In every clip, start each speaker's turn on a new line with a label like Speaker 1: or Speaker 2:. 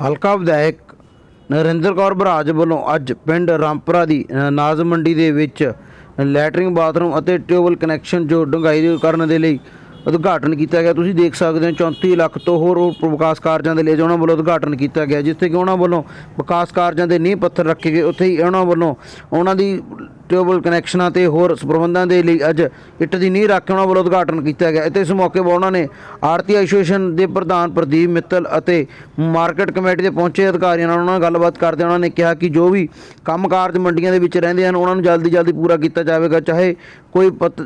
Speaker 1: ਹਲਕਾ ਵਿਧਾਇਕ ਨਰਿੰਦਰ ਕੌਰ ਬਰਾਜ ਵੱਲੋਂ ਅੱਜ ਪਿੰਡ ਰਾਮਪੁਰਾ ਦੀ ਨਾਜ਼ ਮੰਡੀ ਦੇ ਵਿੱਚ ਲੈਟਰਿੰਗ ਬਾਥਰੂਮ ਅਤੇ ਟਿਊਬਲ ਕਨੈਕਸ਼ਨ ਜੋ ਡੂੰਘਾਈ ਕਰਨ ਦੇ ਲਈ ਉਦਘਾਟਨ ਕੀਤਾ ਗਿਆ। ਤੁਸੀਂ ਦੇਖ ਸਕਦੇ ਹੋ 34 ਲੱਖ ਤੋਂ ਹੋਰ ਹੋਰ ਵਿਕਾਸ ਕਾਰਜਾਂ ਦੇ ਲਈ ਉਹਨਾਂ ਵੱਲੋਂ ਉਦਘਾਟਨ ਕੀਤਾ ਗਿਆ, ਜਿੱਥੇ ਕਿ ਉਹਨਾਂ ਵੱਲੋਂ ਵਿਕਾਸ ਕਾਰਜਾਂ ਦੇ ਨੀਂਹ ਪੱਥਰ ਰੱਖੇ ਗਏ। ਉੱਥੇ ਹੀ ਉਹਨਾਂ ਵੱਲੋਂ ਉਹਨਾਂ ਦੀ ਟਿਊਬਲ ਕਨੈਕਸ਼ਨਾਂ ਤੇ ਹੋਰ ਪ੍ਰਬੰਧਾਂ ਦੇ ਲਈ ਅੱਜ ਇੱਟ ਦੀ ਨੀਂਹ ਰੱਖ ਕੇ ਉਹਨਾਂ ਵੱਲੋਂ ਉਦਘਾਟਨ ਕੀਤਾ ਗਿਆ। ਅਤੇ ਇਸ ਮੌਕੇ 'ਤੇ ਉਹਨਾਂ ਨੇ ਆਰਤੀ ਐਸੋਸੀਏਸ਼ਨ ਦੇ ਪ੍ਰਧਾਨ ਪ੍ਰਦੀਪ ਮਿੱਤਲ ਅਤੇ ਮਾਰਕੀਟ ਕਮੇਟੀ ਦੇ ਪਹੁੰਚੇ ਅਧਿਕਾਰੀਆਂ ਨਾਲ ਉਹਨਾਂ ਨਾਲ ਗੱਲਬਾਤ ਕਰਦੇ ਉਹਨਾਂ ਨੇ ਕਿਹਾ ਕਿ ਜੋ ਵੀ ਕੰਮਕਾਰਜ ਮੰਡੀਆਂ ਦੇ ਵਿੱਚ ਰਹਿੰਦੇ ਹਨ, ਉਹਨਾਂ ਨੂੰ ਜਲਦੀ ਜਲਦੀ ਪੂਰਾ ਕੀਤਾ ਜਾਵੇਗਾ, ਚਾਹੇ ਕੋਈ ਪਤ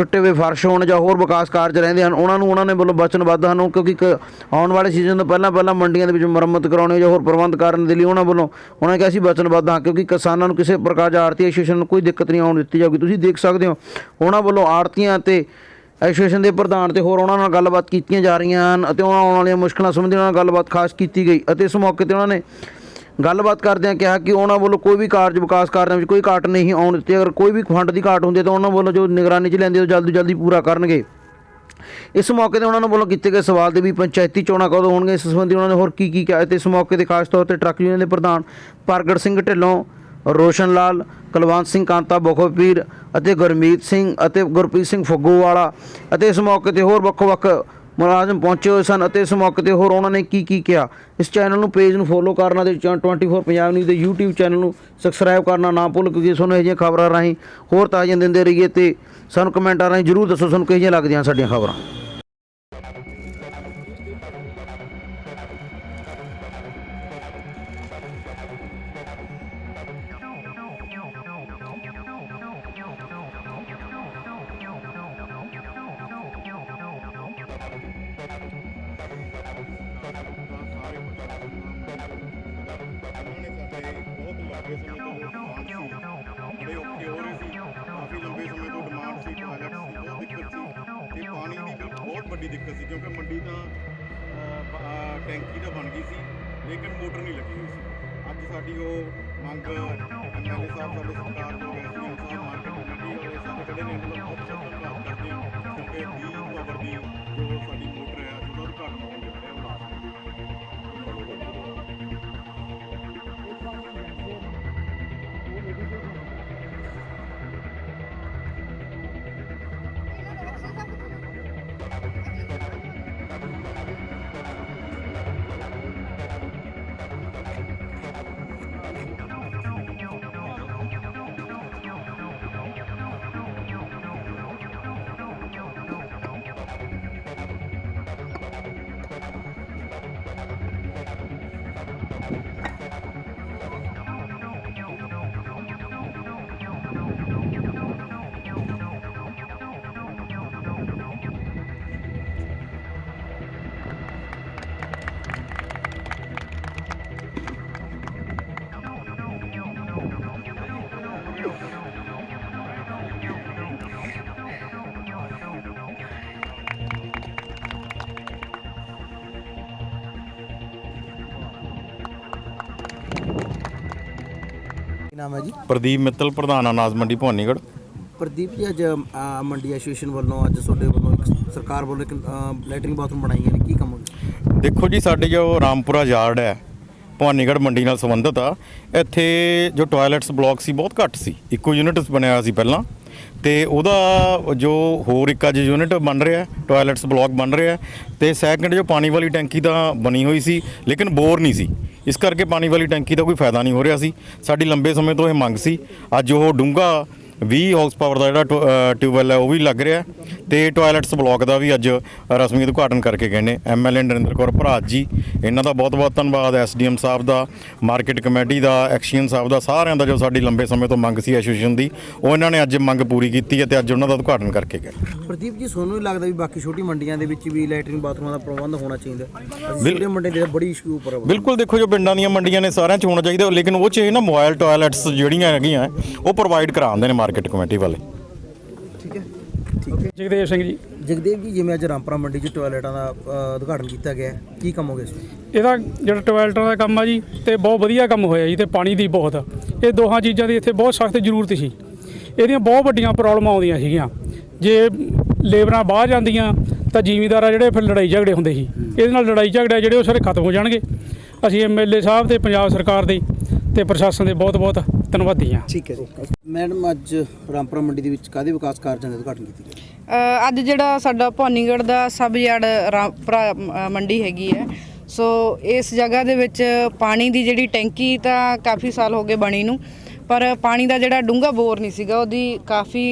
Speaker 1: ਟੁੱਟੇ ਹੋਏ ਫਰਸ਼ ਹੋਣ ਜਾਂ ਹੋਰ ਵਿਕਾਸ ਕਾਰਜ ਰਹਿੰਦੇ ਹਨ, ਉਹਨਾਂ ਨੂੰ ਉਹਨਾਂ ਨੇ ਵੱਲੋਂ ਵਚਨਬੱਧ ਹਨ ਕਿਉਂਕਿ ਕ- ਆਉਣ ਵਾਲੇ ਸੀਜ਼ਨ ਤੋਂ ਪਹਿਲਾਂ ਪਹਿਲਾਂ ਮੰਡੀਆਂ ਦੇ ਵਿੱਚ ਮੁਰੰਮਤ ਕਰਾਉਣੀ ਜਾਂ ਹੋਰ ਪ੍ਰਬੰਧ ਕਰਨ ਦੇ ਲਈ ਉਹਨਾਂ ਵੱਲੋਂ ਉਹਨਾਂ ਨੇ ਕਿਹਾ ਸੀ ਵਚਨਬੱਧ ਹਾਂ ਕਿਉਂਕਿ ਕਿਸਾਨਾਂ ਨੂੰ ਕਿਸੇ ਪ੍ਰਕਾਰ ਦਾ ਆੜਤੀ ਐਸੋਸੀਏਸ਼ਨ ਨੂੰ ਕੋਈ ਦਿੱਕਤ ਨਹੀਂ ਆਉਣ ਦਿੱਤੀ ਜਾਊਗੀ। ਤੁਸੀਂ ਦੇਖ ਸਕਦੇ ਹੋ, ਉਹਨਾਂ ਵੱਲੋਂ ਆੜਤੀਆਂ ਤੇ ਐਸੋਸੀਏਸ਼ਨ ਦੇ ਪ੍ਰਧਾਨ ਤੇ ਹੋਰ ਉਹਨਾਂ ਨਾਲ ਗੱਲਬਾਤ ਕੀਤੀਆਂ ਜਾ ਰਹੀਆਂ ਹਨ ਅਤੇ ਉਹਨਾਂ ਆਉਣ ਵਾਲੀਆਂ ਮੁਸ਼ਕਲਾਂ ਸੰਬੰਧੀ ਉਹਨਾਂ ਨਾਲ ਗੱਲਬਾਤ ਖਾਸ ਕੀਤੀ ਗਈ ਅਤੇ ਇਸ ਮੌਕੇ ਤੇ ਉਹਨਾਂ ਨੇ ਗੱਲਬਾਤ ਕਰਦਿਆਂ ਕਿਹਾ ਕਿ ਉਹਨਾਂ ਵੱਲੋਂ ਕੋਈ ਵੀ ਕਾਰਜ ਵਿਕਾਸ ਕਾਰਜਾਂ ਵਿੱਚ ਕੋਈ ਘਾਟ ਨਹੀਂ ਆਉਣ ਦਿੱਤੀ। ਅਗਰ ਕੋਈ ਵੀ ਫੰਡ ਦੀ ਘਾਟ ਹੁੰਦੀ ਹੈ ਤਾਂ ਉਹਨਾਂ ਵੱਲੋਂ ਜੋ ਨਿਗਰਾਨੀ 'ਚ ਲੈਂਦੇ ਉਹ ਜਲਦੀ ਜਲਦੀ ਪੂਰਾ ਕਰਨਗੇ। ਇਸ ਮੌਕੇ ਤੇ ਉਹਨਾਂ ਨੂੰ ਵੱਲੋਂ ਕੀਤੇ ਗਏ ਸਵਾਲ ਦੇ ਵੀ ਪੰਚਾਇਤੀ ਚੋਣਾਂ ਕਦੋਂ ਹੋਣਗੀਆਂ? ਇਸ ਸੰਬੰਧੀ ਉਹਨਾਂ ਨੇ ਹੋਰ ਕੀ ਕੀ ਕਿਹਾ? ਤੇ ਇਸ ਮੌਕੇ ਤੇ ਖਾਸ ਤੌਰ ਤੇ ਟਰੱਕ ਯੂਨੀਅਨ ਦੇ ਪ੍ਰਧਾਨ ਪ੍ਰਗਟ ਸਿੰਘ ਢਿੱਲੋਂ, ਰੋਸ਼ਨ ਲਾਲ, ਕੁਲਵੰਤ ਸਿੰਘ ਕਾਂਤਾ, ਬਖੋਪੀਰ ਅਤੇ ਗੁਰਮੀਤ ਸਿੰਘ ਅਤੇ ਗੁਰਪ੍ਰੀਤ ਸਿੰਘ ਫੱਗੂਵਾਲਾ ਅਤੇ ਇਸ ਮੌਕੇ ਤੇ ਹੋਰ ਵੱਖ-ਵੱਖ ਮੁਲਾਜ਼ਮ ਪਹੁੰਚੇ ਹੋਏ ਸਨ ਅਤੇ ਇਸ ਮੌਕੇ ਤੇ ਹੋਰ ਉਹਨਾਂ ਨੇ ਕੀ ਕੀ ਕਿਹਾ? ਇਸ ਚੈਨਲ ਨੂੰ ਪੇਜ ਨੂੰ ਫੋਲੋ ਕਰਨਾ ਤੇ 24 ਪੰਜਾਬ ਨਿਊਜ਼ ਦੇ YouTube ਚੈਨਲ ਨੂੰ ਸਬਸਕ੍ਰਾਈਬ ਕਰਨਾ ਨਾ ਭੁੱਲ ਕਿਉਂਕਿ ਤੁਹਾਨੂੰ ਇਹ ਜਿਹੀਆਂ ਖਬਰਾਂ ਰਾਹੀਂ ਹੋਰ ਤਾਜ਼ੀਆਂ ਦਿੰਦੇ ਰਹੀਏ ਤੇ ਸਾਨੂੰ ਕਮੈਂਟਾਂ ਰਾਹੀਂ ਜਰੂਰ ਦੱਸੋ ਤੁਹਾਨੂੰ ਕਿਹੋ ਜਿਹੀਆਂ ਲੱਗਦੀਆਂ ਸਾਡੀਆਂ ਖਬਰਾਂ।
Speaker 2: ਬੜੇ ਔਖੇ ਹੋ ਰਹੇ ਸੀ ਕਾਫੀ ਲੰਬੇ ਸਮੇਂ ਤੋਂ ਡਿਮਾਂਡ ਸੀ ਟਾਇਲਟ ਸੀ ਬਹੁਤ ਦਿੱਕਤ ਸੀ ਤੇ ਪਾਣੀ ਦੀ ਬਹੁਤ ਵੱਡੀ ਦਿੱਕਤ ਸੀ ਕਿਉਂਕਿ ਮੰਡੀ ਤਾਂ ਟੈਂਕੀ ਤਾਂ ਬਣ ਗਈ ਸੀ ਲੇਕਿਨ ਮੋਟਰ ਨਹੀਂ ਲੱਗੀ ਹੋਈ ਸੀ ਅੱਜ ਸਾਡੀ ਉਹ ਮੰਗ ਐਮਐਲਏ ਸਾਹਿਬ ਸਾਡੇ ਸਰਕਾਰ ਦੇ ਐਸਡੀਐਮ ਸਾਹਿਬ ਮਾਰਕੀਟ ਕਮੇਟੀ ਵਾਲੇ ਸਾਰੇ ਖੜੇ ਨੇ ਬਹੁਤ ਬਹੁਤ ਧੰਨਵਾਦ ਕਰਦੇ ਕਿਉਂਕਿ 20 ਪਾਵਰ ਦੀ ਜੋ ਸਾਡੀ
Speaker 1: ਨਾਮ ਹੈ ਜੀ?
Speaker 3: ਪ੍ਰਦੀਪ ਮਿੱਤਲ ਪ੍ਰਧਾਨ ਅਨਾਜ ਮੰਡੀ ਭਵਾਨੀਗੜ੍ਹ।
Speaker 1: ਪ੍ਰਦੀਪ ਜੀ ਅੱਜ ਅ, ਮੰਡੀ ਐਸੋਸੀਏਸ਼ਨ ਵੱਲੋਂ ਅੱਜ ਤੁਹਾਡੇ ਵੱਲੋਂ ਇੱਕ ਸਰਕਾਰ ਵੱਲੋਂ ਇੱਕ ਲੈਟਰਿੰਗ ਬਾਥਰੂਮ ਬਣਾਈਆਂ ਨੇ। ਕੀ ਕੰਮ
Speaker 3: ਦੇਖੋ ਜੀ ਸਾਡੇ ਜੋ ਰਾਮਪੁਰਾ ਯਾਰਡ ਹੈ ਭਵਾਨੀਗੜ੍ਹ ਮੰਡੀ ਨਾਲ ਸੰਬੰਧਿਤ ਆ ਇੱਥੇ ਜੋ ਟਾਇਲਟਸ ਬਲਾਕ ਸੀ ਬਹੁਤ ਘੱਟ ਸੀ। ਇੱਕੋ ਯੂਨਿਟ ਬਣਿਆ ਹੋਇਆ ਸੀ ਪਹਿਲਾਂ। ਤੇ ਉਹਦਾ ਜੋ ਹੋਰ ਇੱਕ ਅੱਜ ਯੂਨਿਟ ਬਣ ਰਿਹਾ ਟਾਇਲਟਸ ਬਲਾਕ ਬਣ ਰਿਹਾ ਤੇ ਸੈਕੰਡ ਜੋ ਪਾਣੀ ਵਾਲੀ ਟੈਂਕੀ ਤਾਂ ਬਣੀ ਹੋਈ ਸੀ ਲੇਕਿਨ ਬੋਰ ਨਹੀਂ ਸੀ। ਇਸ ਕਰਕੇ ਪਾਣੀ ਵਾਲੀ ਟੈਂਕੀ ਦਾ ਕੋਈ ਫਾਇਦਾ ਨਹੀਂ ਹੋ ਰਿਹਾ ਸੀ। ਸਾਡੀ ਲੰਬੇ ਸਮੇਂ ਤੋਂ ਇਹ ਮੰਗ ਸੀ। ਅੱਜ ਉਹ ਡੂੰਘਾ 20 ਹਾਰਸ ਪਾਵਰ ਦਾ ਜਿਹੜਾ ਟਿਊਬਵੈੱਲ ਹੈ ਉਹ ਵੀ ਲੱਗ ਰਿਹਾ ਤੇ ਟਾਇਲਟਸ ਬਲਾਕ ਦਾ ਵੀ ਅੱਜ ਰਸਮੀ ਉਦਘਾਟਨ ਕਰਕੇ ਗਏ ਨੇ। ਐਮਐਲਏ ਨਰਿੰਦਰ ਕੌਰ ਭਰਾਜ ਜੀ ਇਹਨਾਂ ਦਾ ਬਹੁਤ ਬਹੁਤ ਧੰਨਵਾਦ। ਐਸਡੀਐਮ ਸਾਹਿਬ ਦਾ ਮਾਰਕੀਟ ਕਮੇਟੀ ਦਾ ਐਕਸ਼ਨ ਸਾਹਿਬ ਦਾ ਸਾਰਿਆਂ ਦਾ ਜੋ ਸਾਡੀ ਲੰਬੇ ਸਮੇਂ ਤੋਂ ਮੰਗ ਸੀ ਐਸੋਸੀਏਸ਼ਨ ਦੀ ਉਹ ਇਹਨਾਂ ਨੇ ਅੱਜ ਮੰਗ ਪੂਰੀ ਕੀਤੀ ਹੈ ਤੇ ਅੱਜ ਉਹਨਾਂ ਦਾ ਉਦਘਾਟਨ ਕਰਕੇ ਗਏ।
Speaker 1: ਪ੍ਰਦੀਪ ਜੀ ਤੁਹਾਨੂੰ ਨਹੀਂ ਲੱਗਦਾ ਵੀ ਬਾਕੀ ਛੋਟੀ ਮੰਡੀਆਂ ਦੇ ਵਿੱਚ ਵੀ ਲੈਟਰਿੰਗ ਬਾਥਰੂਮਾਂ ਦਾ ਪ੍ਰਬੰਧ ਹੋਣਾ ਚਾਹੀਦਾ? ਛੋਟੇ ਮੰਡੀ ਦੇ ਬੜੀ ਇਸ਼ੂ ਉੱਪਰ।
Speaker 3: ਬਿਲਕੁਲ ਦੇਖੋ ਜੋ ਪਿੰਡਾਂ ਦੀਆਂ ਮੰਡੀਆਂ ਨੇ ਸਾਰਿਆਂ 'ਚ ਹੋਣਾ ਚਾਹੀਦਾ ਲੇਕਿਨ ਉਹ 'ਚ ਇਹ ਨਾ ਮੋਬਾਈਲ ਟਾਇਲਟਸ ਜਿਹੜੀਆਂ ਹੈਗੀਆਂ ਉਹ ਪ੍ਰੋਵਾਈਡ ਕਰਾਉਂਦੇ ਨੇ ਮਾਰਕੀਟ ਕਮੇਟੀ ਵਾਲੇ।
Speaker 1: ਠੀਕ ਹੈ। ਠੀਕ ਹੈ।
Speaker 4: ਜਗਦੇਵ ਸਿੰਘ ਜੀ।
Speaker 1: ਜਗਦੇਵ ਜੀ ਜਿਵੇਂ ਅੱਜ ਰਾਮਪੁਰਾ ਮੰਡੀ 'ਚ ਟਾਇਲਟਾਂ ਦਾ ਉਦਘਾਟਨ ਕੀਤਾ ਗਿਆ ਕੀ ਕੰਮ ਹੋ ਗਿਆ ਸੀ
Speaker 4: ਇਹਦਾ ਜਿਹੜਾ ਟੋਇਲਟਾਂ ਦਾ ਕੰਮ ਆ ਜੀ ਤੇ ਬਹੁਤ ਵਧੀਆ ਕੰਮ ਹੋਇਆ ਜੀ ਤੇ ਪਾਣੀ ਦੀ ਬਹੁਤ। ਇਹ ਦੋਹਾਂ ਚੀਜ਼ਾਂ ਦੀ ਇੱਥੇ ਬਹੁਤ ਸਖਤ ਜ਼ਰੂਰਤ ਸੀ। ਇਹਦੀਆਂ ਬਹੁਤ ਵੱਡੀਆਂ ਪ੍ਰੋਬਲਮਾਂ ਆਉਂਦੀਆਂ ਸੀਗੀਆਂ। ਜੇ ਲੇਬਰਾਂ ਬਾਹਰ ਜਾਂਦੀਆਂ ਤਾਂ ਜ਼ਿਮੀਂਦਾਰਾਂ ਜਿਹੜੇ ਫਿਰ ਲੜਾਈ ਝਗੜੇ ਹੁੰਦੇ ਸੀ। ਇਹਦੇ ਨਾਲ ਲੜਾਈ ਝਗੜੇ ਜਿਹੜੇ ਉਹ ਸਾਰੇ ਖਤਮ ਹੋ ਜਾਣਗੇ। ਅਸੀਂ ਐਮਐਲਏ ਸਾਹਿਬ ਤੇ ਪੰਜਾਬ ਸਰਕਾਰ ਦੇ ਤੇ ਪ੍ਰਸ਼ਾਸਨ ਦੇ ਬਹੁਤ ਬਹੁਤ ਧੰਨਵਾਦੀ ਹਾਂ।
Speaker 1: ਠੀਕ ਹੈ ਜੀ। ਮੈਡਮ ਅੱਜ ਰਾਮਪੁਰਾ ਮੰਡੀ ਦੇ ਵਿੱਚ ਕਾਦੇ ਵਿਕਾਸ ਕਾਰਜਾਂ ਦਾ ਉਦਘਾਟਨ ਕੀਤਾ ਗਿਆ
Speaker 5: ਅ, ਅੱਜ ਜਿਹੜਾ ਸਾਡਾ ਭਵਾਨੀਗੜ੍ਹ ਦਾ ਸਬ ਯਾਰਡ ਰਾਮਪੁਰਾ ਅ, ਮੰਡੀ ਹੈਗੀ ਹੈ। ਸੋ ਇਸ ਜਗ੍ਹਾ ਦੇ ਵਿੱਚ ਪਾਣੀ ਦੀ ਜਿਹੜੀ ਟੈਂਕੀ ਤਾਂ ਕਾਫੀ ਸਾਲ ਹੋ ਗਏ ਬਣੀ ਨੂੰ। ਪਰ ਪਾਣੀ ਦਾ ਜਿਹੜਾ ਡੂੰਘਾ ਬੋਰ ਨਹੀਂ ਸੀਗਾ, ਉਹਦੀ ਕਾਫੀ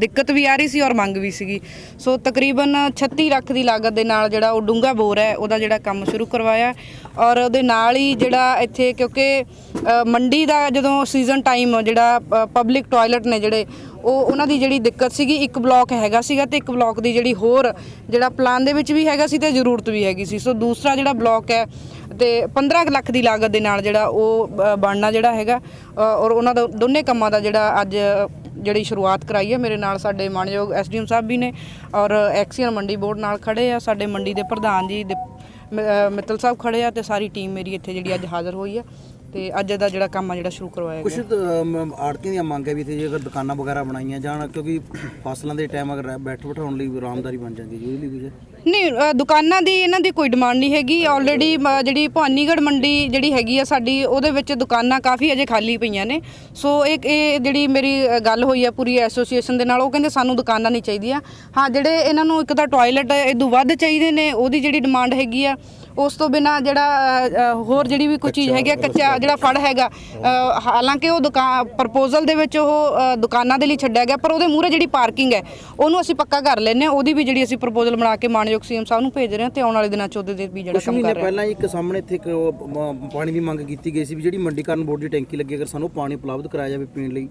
Speaker 5: ਦਿੱਕਤ ਵੀ ਆ ਰਹੀ ਸੀ ਔਰ ਮੰਗ ਵੀ ਸੀਗੀ। ਸੋ ਤਕਰੀਬਨ 36 ਲੱਖ ਦੀ ਲਾਗਤ ਦੇ ਨਾਲ ਜਿਹੜਾ ਉਹ ਡੂੰਘਾ ਬੋਰ ਹੈ, ਉਹਦਾ ਜਿਹੜਾ ਕੰਮ ਸ਼ੁਰੂ ਕਰਵਾਇਆ। ਔਰ ਉਹਦੇ ਨਾਲ ਹੀ ਜਿਹੜਾ ਇੱਥੇ ਕਿਉਂਕਿ ਮੰਡੀ ਦਾ ਜਦੋਂ ਸੀਜ਼ਨ ਟਾਈਮ ਜਿਹੜਾ ਪਬਲਿਕ ਟਾਇਲਟ ਨੇ ਜਿਹੜੇ ਉਹ ਉਹਨਾਂ ਦੀ ਜਿਹੜੀ ਦਿੱਕਤ ਸੀਗੀ ਇੱਕ ਬਲਾਕ ਹੈਗਾ ਸੀਗਾ ਤੇ ਇੱਕ ਬਲਾਕ ਦੀ ਜਿਹੜੀ ਹੋਰ ਜਿਹੜਾ ਪਲਾਨ ਦੇ ਵਿੱਚ ਵੀ ਹੈਗਾ ਸੀ ਤੇ ਜ਼ਰੂਰਤ ਵੀ ਹੈਗੀ ਸੀ। ਸੋ ਦੂਸਰਾ ਜਿਹੜਾ ਬਲਾਕ ਹੈ ਤੇ 15 ਕੁ ਲੱਖ ਦੀ ਲਾਗਤ ਦੇ ਨਾਲ ਜਿਹੜਾ ਉਹ ਅ, ਬਣਨਾ ਜਿਹੜਾ ਹੈਗਾ ਔਰ ਉਹਨਾਂ ਦਾ ਦੋਨੇ ਕੰਮਾਂ ਦਾ ਜਿਹੜਾ ਅੱਜ ਜਿਹੜੀ ਸ਼ੁਰੂਆਤ ਕਰਾਈ ਹੈ ਮੇਰੇ ਨਾਲ ਸਾਡੇ ਮਾਨਯੋਗ ਐਸਡੀਐਮ ਸਾਹਿਬ ਵੀ ਨੇ ਔਰ ਐਕਸੀਅਨ ਮੰਡੀ ਬੋਰਡ ਨਾਲ ਖੜੇ ਆ। ਸਾਡੇ ਮੰਡੀ ਦੇ ਪ੍ਰਧਾਨ ਜੀ ਦੇ- ਮਿੱਤਲ ਸਾਹਿਬ ਖੜੇ ਆ ਤੇ ਸਾਰੀ ਟੀਮ ਮੇਰੀ ਇੱਥੇ ਜਿਹੜੀ ਅੱਜ ਹਾਜ਼ਰ ਹੋਈ ਆ। ਤੇ ਅੱਜ ਦਾ ਜਿਹੜਾ ਕੰਮ ਆ ਜਿਹੜਾ ਸ਼ੁਰੂ ਕਰਵਾਇਆ
Speaker 1: ਕੁਝ
Speaker 5: ਗਿਆ।
Speaker 1: ਆੜਤੀਆਂ ਦੀਆਂ ਮੰਗ ਵੀ ਇੱਥੇ ਜੇ ਅਗਰ ਦੁਕਾਨਾਂ ਵਗੈਰਾ ਬਣਾਈਆਂ ਜਾਣ ਕਿਉਂਕਿ ਫਸਲਾਂ ਦੇ ਟਾਈਮ ਅਗਰ ਬੈਠ ਬਿਠਾਉਣ ਲਈ ਆਰਾਮਦਾਰੀ ਬਣ ਜਾਂਦੀ ਜੀ ਉਹਦੇ ਲਈ ਕੁਝ
Speaker 5: ਨਹੀਂ ਅ, ਦੁਕਾਨਾਂ ਦੀ ਇਹਨਾਂ ਦੀ ਕੋਈ ਡਿਮਾਂਡ ਨਹੀਂ ਹੈਗੀ। ਆਲਰੇਡੀ ਜਿਹੜੀ ਭਵਾਨੀਗੜ੍ਹ ਮੰਡੀ ਜਿਹੜੀ ਹੈਗੀ ਆ ਸਾਡੀ ਉਹਦੇ ਵਿੱਚ ਦੁਕਾਨਾਂ ਕਾਫੀ ਅਜੇ ਖਾਲੀ ਪਈਆਂ ਨੇ। ਸੋ ਇਹ ਇਹ ਜਿਹੜੀ ਮੇਰੀ ਅ, ਗੱਲ ਹੋਈ ਆ ਪੂਰੀ ਐਸੋਸੀਏਸ਼ਨ ਦੇ ਨਾਲ ਉਹ ਕਹਿੰਦੇ ਸਾਨੂੰ ਦੁਕਾਨਾਂ ਨਹੀਂ ਚਾਹੀਦੀਆਂ। ਹਾਂ ਜਿਹੜੇ ਇਹਨਾਂ ਨੂੰ ਇੱਕ ਤਾਂ ਟਾਇਲਟ ਇਦੋਂ ਵੱਧ ਚਾਹੀਦੇ ਨੇ ਉਹਦੀ ਜਿਹੜੀ ਡਿਮਾਂਡ ਹੈਗੀ ਆ ਉਸ ਤੋਂ ਬਿਨਾ ਜਿਹੜਾ ਅ, ਹੋਰ ਜਿਹੜੀ ਵੀ ਕੋਈ ਚੀਜ਼ ਹੈਗੀ ਆ ਕੱਚਾ ਜਿਹੜਾ ਫੜ ਹੈਗਾ ਅ, ਹਾਲਾਂਕਿ ਉਹ ਦੁਕਾਨ ਪ੍ਰਪੋਜ਼ਲ ਦੇ ਵਿੱਚ ਉਹ ਅ, ਦੁਕਾਨਾਂ ਦੇ ਲਈ ਛੱਡਿਆ ਗਿਆ ਪਰ ਉਹਦੇ ਮੂਹਰੇ ਜਿਹੜੀ ਪਾਰਕਿੰਗ ਹੈ ਉਹਨੂੰ ਅਸੀਂ ਪੱਕਾ ਕਰ ਲੈਨੇ ਆ ਉਹਦੀ ਵੀ ਜਿਹੜੀ ਅਸੀਂ ਪ੍ਰਪੋਜ਼ਲ ਬਣਾ ਕੇ ਮਾਨਯੋਗ ਸੀਐਮ ਸਾਹਿਬ ਨੂੰ ਭੇਜ ਰਹੇ ਹਾਂ ਤੇ ਆਉਣ ਵਾਲੇ ਦਿਨਾਂ ਚ ਉਹਦੇ ਤੇ ਵੀ ਜਿਹੜਾ ਕੰਮ
Speaker 1: ਮਹੀਨੇ
Speaker 5: ਕਰ ਰਹੇ ਹਾਂ।
Speaker 1: ਪਹਿਲਾਂ ਇੱਕ ਸਾਹਮਣੇ ਇੱਥੇ ਇੱਕ ਉਹ, ਮ, ਪਾਣੀ ਦੀ ਮੰਗ ਕੀਤੀ ਗਈ ਸੀ ਵੀ ਜਿਹੜੀ ਮੰਡੀਕਰਨ ਬੋਰਡ ਦੀ ਟੈਂਕੀ ਲੱਗੀ ਅਗਰ ਸਾਨੂੰ ਪਾਣੀ ਉਪਲਬਧ ਕਰਾਇਆ ਜਾਵੇ ਪੀਣ ਲਈ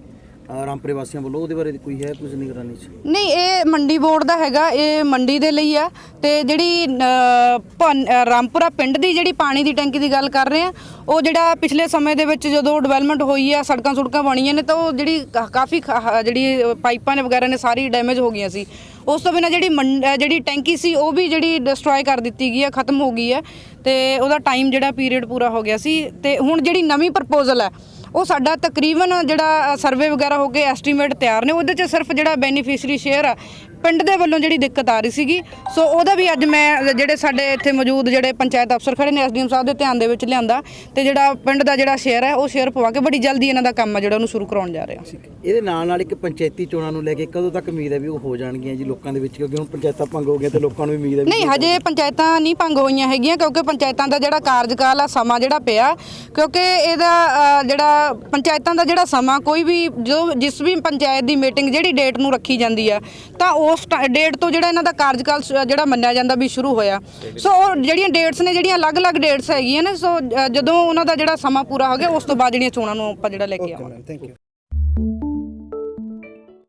Speaker 1: ਰਾਮਪੁਰੇ ਵਾਸੀਆਂ ਵੱਲੋਂ ਉਹਦੇ ਬਾਰੇ ਕੋਈ ਹੈ ਕੁਝ ਨਿਗਰਾਨੀ ਚ?
Speaker 5: ਨਹੀਂ ਇਹ ਮੰਡੀ ਬੋਰਡ ਦਾ ਹੈਗਾ ਇਹ ਮੰਡੀ ਦੇ ਲਈ ਆ। ਤੇ ਜਿਹੜੀ ਅ, ਭਨ- ਅ, ਰਾਮਪੁਰਾ ਪਿੰਡ ਦੀ ਜਿਹੜੀ ਪਾਣੀ ਦੀ ਟੈਂਕੀ ਦੀ ਗੱਲ ਕਰ ਰਹੇ ਆ ਉਹ ਜਿਹੜਾ ਪਿਛਲੇ ਸਮੇਂ ਦੇ ਵਿੱਚ ਜਦੋਂ ਡਿਵੈਲਪਮੈਂਟ ਹੋਈ ਆ ਸੜਕਾਂ ਸੁੜਕਾਂ ਬਣੀਆਂ ਨੇ ਤਾਂ ਉਹ ਜਿਹੜੀ ਕਾ- ਕਾਫੀ ਖ- ਹ- ਜਿਹੜੀ ਅ, ਪਾਈਪਾਂ ਨੇ ਵਗੈਰਾ ਨੇ ਸਾਰੀ ਡੈਮੇਜ ਹੋ ਗਈਆਂ ਸੀ। ਉਸ ਤੋਂ ਬਿਨਾਂ ਜਿਹੜੀ ਮੰ- ਅ, ਜਿਹੜੀ ਟੈਂਕੀ ਸੀ ਉਹ ਵੀ ਜਿਹੜੀ ਡਿਸਟਰੋਏ ਕਰ ਦਿੱਤੀ ਗਈ ਹੈ ਖਤਮ ਹੋ ਗਈ ਹੈ ਤੇ ਉਹਦਾ ਟਾਈਮ ਜਿਹੜਾ ਪੀਰੀਅਡ ਪੂਰਾ ਹੋ ਗਿਆ ਸੀ। ਤੇ ਹੁਣ ਜਿਹੜੀ ਨਵੀਂ ਪ੍ਰਪੋਜ਼ਲ ਹੈ ਉਹ ਸਾਡਾ ਤਕਰੀਬਨ ਜਿਹੜਾ ਸਰਵੇ ਵਗੈਰਾ ਹੋ ਕੇ ਐਸਟੀਮੇਟ ਤਿਆਰ ਨੇ, ਉਹਦੇ 'ਚ ਸਿਰਫ ਜਿਹੜਾ ਬੈਨੀਫੀਸ਼ਰੀ ਸ਼ੇਅਰ ਆ ਪਿੰਡ ਦੇ ਵੱਲੋਂ ਜਿਹੜੀ ਦਿੱਕਤ ਆ ਰਹੀ ਸੀਗੀ। ਸੋ ਉਹਦਾ ਵੀ ਅੱਜ ਮੈਂ ਜਿਹੜੇ ਸਾਡੇ ਇੱਥੇ ਮੌਜੂਦ ਜਿਹੜੇ ਪੰਚਾਇਤ ਅਫਸਰ ਖੜੇ ਨੇ ਐਸਡੀਐਮ ਸਾਹਿਬ ਦੇ ਧਿਆਨ ਦੇ ਵਿੱਚ ਲਿਆਂਦਾ ਤੇ ਜਿਹੜਾ ਪਿੰਡ ਦਾ ਜਿਹੜਾ ਸ਼ੇਅਰ ਹੈ ਉਹ ਸ਼ੇਅਰ ਪਵਾ ਕੇ ਬੜੀ ਜਲਦੀ ਇਹਨਾਂ ਦਾ ਕੰਮ ਆ ਜਿਹੜਾ ਉਹਨੂੰ ਸ਼ੁਰੂ ਕਰਾਉਣ ਜਾ ਰਹੇ। ਹਾਂ।
Speaker 1: ਇਹਦੇ ਨਾਲ ਨਾਲ ਇੱਕ ਪੰਚਾਇਤੀ ਚੋਣਾਂ ਨੂੰ ਲੈ ਕੇ ਕਦੋਂ ਤੱਕ ਉਮੀਦ ਹੈ ਵੀ ਉਹ ਹੋ ਜਾਣਗੀਆਂ ਜੀ ਲੋਕਾਂ ਦੇ ਵਿੱਚ? ਕਿਉਂਕਿ ਹੁਣ ਪੰਚਾਇਤਾਂ ਭੰਗ ਹੋ ਗਈਆਂ ਤੇ ਲੋਕਾਂ ਨੂੰ ਵੀ ਉਮੀਦ ਹੈ
Speaker 5: ਨਹੀਂ ਹਜੇ ਪੰਚਾਇਤਾਂ ਨਹੀਂ ਭੰਗ ਹੋਈਆਂ ਹੈਗੀਆਂ ਕਿਉਂਕਿ ਪੰਚਾਇਤਾਂ ਦਾ ਜਿਹੜਾ ਕਾਰਜਕਾਲ ਆ ਸਮਾਂ ਜਿਹੜਾ ਪਿਆ ਕਿਉਂਕਿ ਇਹਦਾ ਜਿਹੜਾ ਪੰਚਾਇਤਾਂ ਦਾ ਜਿਹੜਾ ਸਮਾਂ ਕੋਈ ਵੀ ਜੋ ਜਿਸ ਵੀ ਪੰਚਾਇਤ ਦੀ ਮੀਟਿੰਗ ਜਿਹੜੀ ਡੇਟ ਨੂੰ ਰੱਖੀ ਜਾਂਦੀ ਆ ਤਾਂ ਉਸ ਡੇਟ ਤੋਂ ਜਿਹੜਾ ਇਹਨਾਂ ਦਾ ਕਾਰਜਕਾਲ ਸ਼- ਜਿਹੜਾ ਮੰਨਿਆ ਜਾਂਦਾ ਵੀ ਸ਼ੁਰੂ ਹੋਇਆ। ਸੋ ਉਹ ਜਿਹੜੀਆਂ ਡੇਟਸ ਨੇ ਜਿਹੜੀਆਂ ਅਲੱਗ-ਅਲੱਗ ਡੇਟਸ ਹੈਗੀਆਂ ਨੇ ਸੋ ਅ, ਜਦੋਂ ਉਹਨਾਂ ਦਾ ਜਿਹੜਾ ਸਮਾਂ ਪੂਰਾ ਹੋ ਗਿਆ ਉਸ ਤੋਂ ਬਾਅਦ ਜਿਹੜੀਆਂ ਚੋਣਾਂ ਨੂੰ ਆਪਾਂ ਜਿਹੜਾ ਲੈ ਕੇ ਆਵਾਂਗੇ।
Speaker 1: Thank you